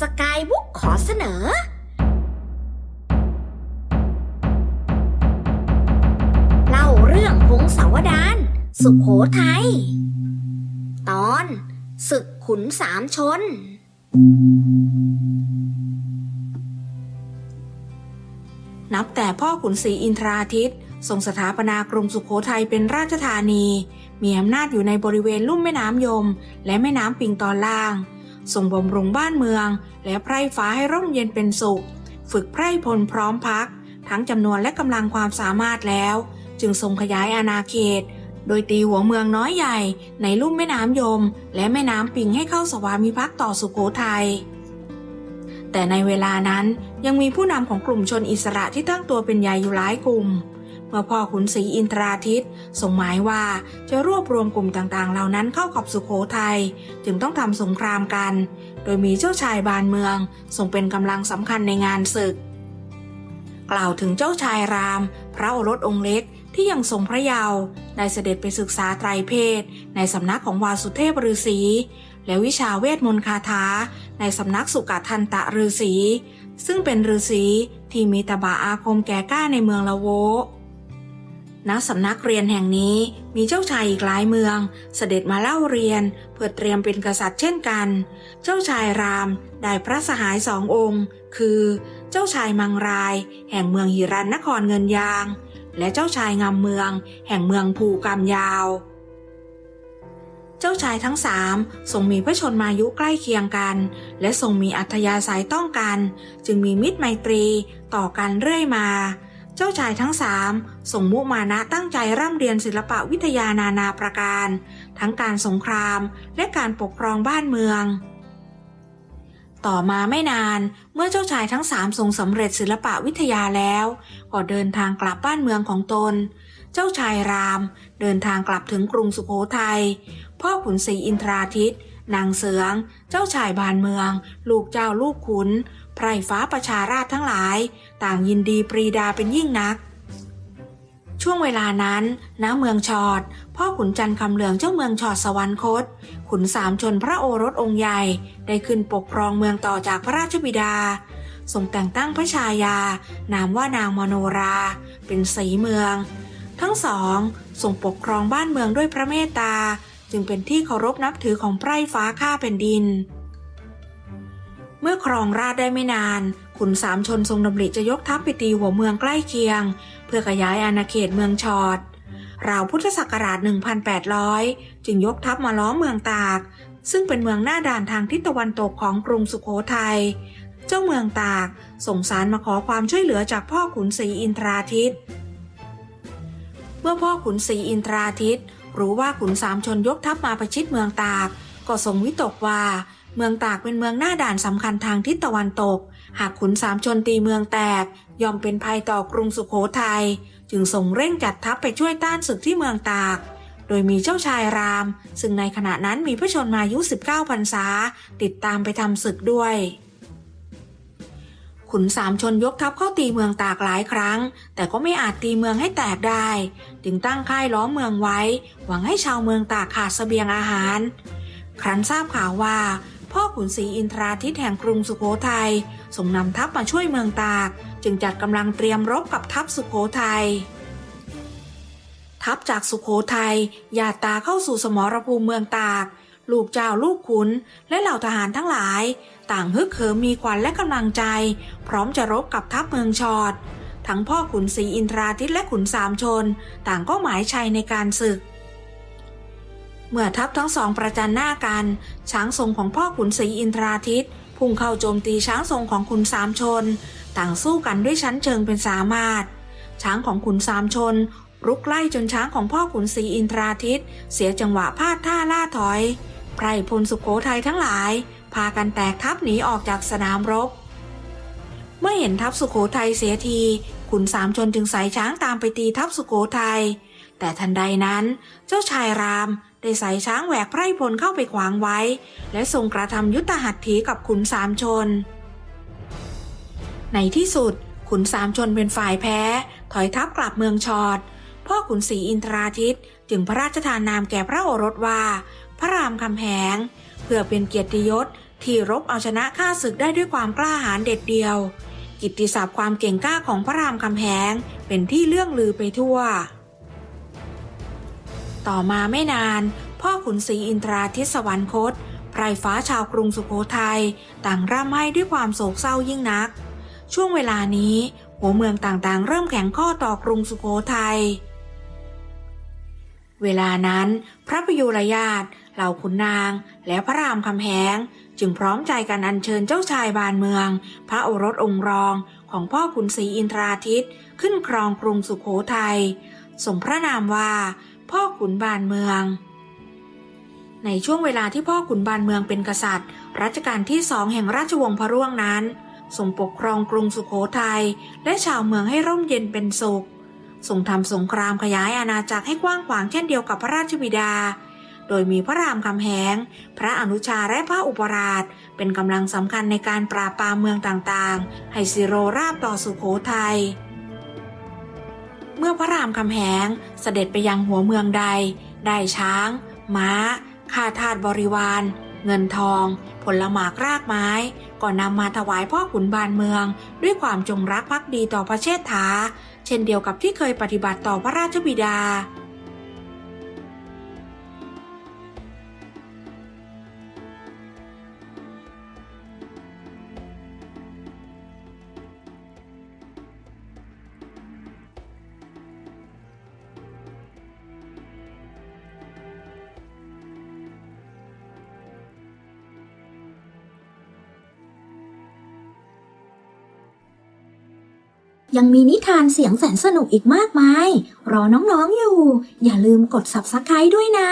สกายบุ๊กขอเสนอ เล่าเรื่องพงศาวดารสุขโขทัย ตอนศึกขุนสามชน นับแต่พ่อขุนศรีอินทราทิตทรงสถาปนากรุงสุขโขทัยเป็นราชธานี มีอำนาจอยู่ในบริเวณลุ่มแม่น้ำยม และแม่น้ำปิงตอนล่าง ทรงบ่มรุงบ้านเมือง และไพร่ฟ้าให้ร่มเย็นเป็นสุข ฝึกไพร่พลพร้อมพัก ทั้งจำนวนและกำลังความสามารถแล้ว จึงทรงขยายอาณาเขต โดยตีหัวเมืองน้อยใหญ่ ในลุ่มแม่น้ำยม และแม่น้ำปิงให้เข้าสวามิภักดิ์ต่อสุโขทัยแต่ในเวลานั้นยังมีผู้นำของกลุ่มชนอิสระที่ตั้งตัวเป็นใหญ่อยู่หลายกลุ่ม เมื่อพ่อขุนศรีอินทราทิตส่งหมายว่าจะรวบรวมกลุ่มต่างๆ เหล่านั้นเข้ากับสุขโขทัยจึงต้องทำสงครามกัน โดยมีเจ้าชายบานเมืองทรงเป็นกำลังสำคัญในงานศึก กล่าวถึงเจ้าชายราม พระโอรสองค์เล็กที่ยังทรงพระเยาว์ได้เสด็จไปศึกษาไตรเพศ ในสำนักของวาสุเทพฤาษีและวิชาเวทมนต์คาถา ในสำนักสุกทันตะฤาษีซึ่งเป็นฤาษีที่มีตบะอาคมแก่กล้าในเมืองละโว ณสำนักเรียนแห่งนี้มีเจ้าชายอีกหลายเมือง เสด็จมาเล่าเรียนเพื่อเตรียมเป็นกษัตริย์เช่นกัน เจ้าชายรามได้พระสหายสององค์ คือ เจ้าชายมังราย แห่งเมืองหิรันนครเงินยาง และเจ้าชายงามเมือง แห่งเมืองภูกามยาว เจ้าชายทั้งสามทรงมีพระชนมายุใกล้เคียงกัน และทรงมีอัธยาศัยต้องกัน จึงมีมิตรไมตรีต่อกันเรื่อยมา เจ้าชายทั้งสามส่งมุมานะตั้งใจร่ำเรียนศิลปะวิทยานานาประการ ทั้งการสงครามและการปกครองบ้านเมือง ต่อมาไม่นานเมื่อเจ้าชายทั้งสามทรงสำเร็จศิลปะวิทยาแล้ว ก็เดินทางกลับบ้านเมืองของตน เจ้าชายราม เดินทางกลับถึงกรุงสุโขทัยพ่อขุนศรีอินทราทิตนางเสือง เจ้าชายบานเมือง ลูกเจ้าลูกขุน ไพร่ฟ้าประชาราชทั้งหลาย ต่างยินดีปรีดาเป็นยิ่งนัก ช่วงเวลานั้นณเมืองชอด พ่อขุนจันทร์คำเหลืองเจ้าเมืองชอดสวรรคต ขุนสามชนพระโอรสองค์ใหญ่ ได้ขึ้นปกครองเมืองต่อจากพระราชบิดาทรงแต่งตั้งพระชายา นามว่านางมโนรา เป็นสีเมือง ทั้งสองทรงปกครองบ้านเมืองด้วยพระเมตตา จึงเป็นที่เคารพนับถือของไพร่ฟ้าข้าแผ่นดิน เมื่อครองราชได้ไม่นาน ขุนสามชนทรงดำริจะยกทัพไปตีหัวเมืองใกล้เคียง เพื่อขยายอาณาเขตเมืองชอดราวพุทธศักราช 1800 จึงยกทัพมาล้อมเมืองตาก ซึ่งเป็นเมืองหน้าด่านทางทิศตะวันตกของกรุงสุโขทัย เจ้าเมืองตากส่งสารมาขอความช่วยเหลือจากพ่อขุนศรีอินทราทิต เมื่อพ่อขุนศรีอินทราทิตรู้ว่าขุนสามชนยกทัพมาประชิดเมืองตาก ก็ทรงวิตกว่า เมืองตากเป็นเมืองหน้าด่านสำคัญทางทิศตะวันตก หากขุนสามชนตีเมืองแตก ย่อมเป็นภัยต่อกรุงสุโขทัย จึงส่งเร่งจัดทัพไปช่วยต้านศึกที่เมืองตาก โดยมีเจ้าชายราม ซึ่งในขณะนั้นมีพระชนมายุ 19พรรษา ติดตามไปทำศึกด้วย ขุนสามชนยกทัพเข้าตีเมืองตากหลายครั้ง แต่ก็ไม่อาจตีเมืองให้แตกได้ จึงตั้งค่ายล้อมเมืองไว้ หวังให้ชาวเมืองตากขาดเสบียงอาหาร ครั้นทราบข่าวว่า พ่อขุนศรีอินทราทิตแห่งกรุงสุโขทัยส่งนำทัพมาช่วยเมืองตาก จึงจัดกำลังเตรียมรบกับทัพสุโขทัยทัพจากสุโขทัยหยาดตาเข้าสู่สมรภูมิเมืองตาก ลูกเจ้าลูกขุนและเหล่าทหารทั้งหลาย ต่างฮึกเหิมมีขวัญและกำลังใจ พร้อมจะรบกับทัพเมืองชอด ทั้งพ่อขุนศรีอินทราทิตและขุนสามชน ต่างก็หมายชัยในการศึก เมื่อทัพทั้งสองประจันหน้ากัน ช้างทรงของพ่อขุนศรีอินทราทิตพุ่งเข้าโจมตีช้างทรงของขุนสามชน ต่างสู้กันด้วยชั้นเชิงเป็นสามารถ ช้างของขุนสามชน รุกไล่จนช้างของพ่อขุนศรีอินทราทิตเสียจังหวะพลาดท่าล่าถอยไพรพลสุโขทัยทั้งหลาย พากันแตกทัพหนีออกจากสนามรบ เมื่อเห็นทัพสุโขทัยเสียที ขุนสามชนจึงใส่ช้างตามไปตีทัพสุโขทัยแต่ทันใดนั้น เจ้าชายราม ได้ใส่ช้างแหวกไพร่พลเข้าไปขวางไว้ และทรงกระทำยุทธหัตถีกับขุนสามชน ในที่สุดขุนสามชนเป็นฝ่ายแพ้ ถอยทัพกลับเมืองชอด พ่อขุนศรีอินทราทิตจึงพระราชทานนามแก่พระโอรสว่า พระรามคำแหง เพื่อเป็นเกียรติยศที่รบเอาชนะข้าศึกได้ด้วยความกล้าหาญเด็ดเดียว กิตติศัพท์ความเก่งกล้าของพระรามคำแหงเป็นที่เลื่องลือไปทั่ว ต่อมาไม่นาน พ่อขุนศรีอินทราทิตสวรรคตไพรฟ้าชาวกรุงสุโขทัยต่างร่ำไห้ด้วยความโศกเศร้ายิ่งนัก ช่วงเวลานี้ หัวเมืองต่างๆ เริ่มแข็งข้อต่อกรุงสุโขทัยเวลานั้น พระประยุรญาติเหล่าขุนนาง และพระรามคำแหง จึงพร้อมใจกันอัญเชิญเจ้าชายบานเมือง พระโอรสองค์รองของพ่อขุนศรีอินทราทิตขึ้นครองกรุงสุโขทัยสมพระนามว่า พ่อขุนบานเมือง ในช่วงเวลาที่พ่อขุนบานเมืองเป็นกษัตริย์ รัชกาลที่สองแห่งราชวงศ์พระร่วงนั้นทรงปกครองกรุงสุโขทัยและชาวเมืองให้ร่มเย็นเป็นสุขทรงทำสงครามขยายอาณาจักรให้กว้างขวางเช่นเดียวกับพระราชบิดา โดยมีพระรามคำแหง พระอนุชาและพระอุปราช เป็นกำลังสำคัญในการปราบปรามเมืองต่างๆ ให้สิโรราบต่อสุโขทัย เมื่อพระรามคำแหงเสด็จไปยังหัวเมืองใด ได้ช้าง ม้า ข้าทาสบริวาร เงินทอง ผลหมากรากไม้ ก็นำมาถวายพ่อขุนบานเมือง ด้วยความจงรักภักดีต่อพระเชษฐา เช่นเดียวกับที่เคยปฏิบัติต่อพระราชบิดา ยังมีนิทานเสียงแสนสนุกอีกมากมาย รอน้องๆอยู่ อย่าลืมกด subscribe ด้วยนะ